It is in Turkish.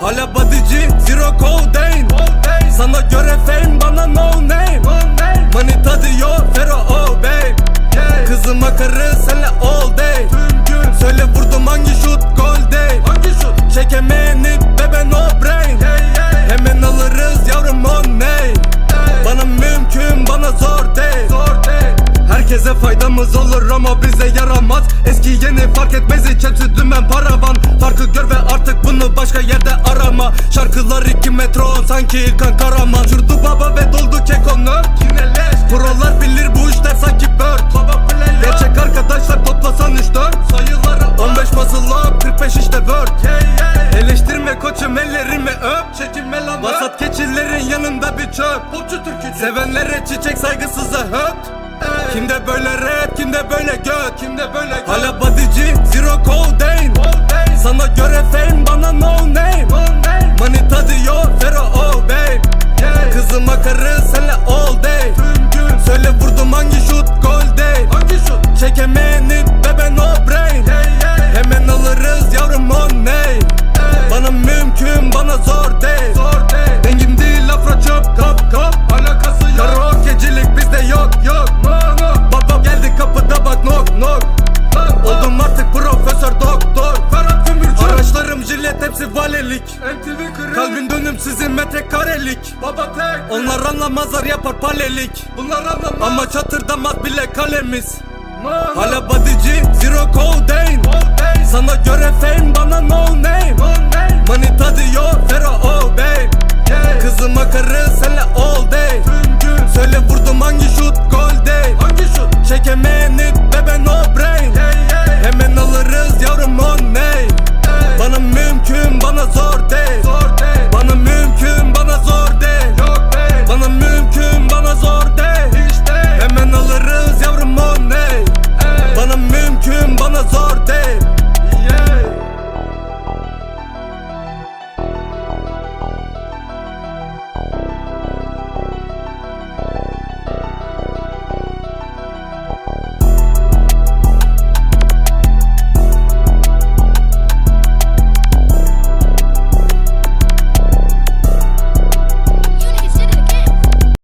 Hala bodyci zero codeine. Sana göre fame bana no name. Herkese faydamız olur ama bize yaramaz. Eski yeni fark etmez hiç hepsi dümen paravan. Farkı gör ve artık bunu başka yerde arama. Şarkılar iki metro sanki İlkan Karaman. Çurdu baba ve doldu keko nerd Prolar bilir bu işler sanki bird Baba Gerçek arkadaşlar toplasan 3-4 Sayıları 15 muscle up 45 işte word. Eleştirme koçum ellerimi öp. Çekinme lan Vasat keçilerin yanında bir çöp. Popçu türkü Sevenlere çiçek saygısıza höt Kimde böyle rap, kimde böyle göt? Kimde böyle göt? Hala bodyci, zero codeine delik MTV kırık. Kalbin dönüm sizin metrekarelik Baba tek. Onlar anlamazlar yapar palelik Bunlar anlamaz. Ama çatırdamaz bile kalemiz. Mano. Hala badici zero codeine Sana göre fame bana no name, no name. Manita diyor fero oh babe. Yeah. Kızıma karı senle all day. Söyle vurdum hangi şut gol değil Hangi şut? Çekemeyeni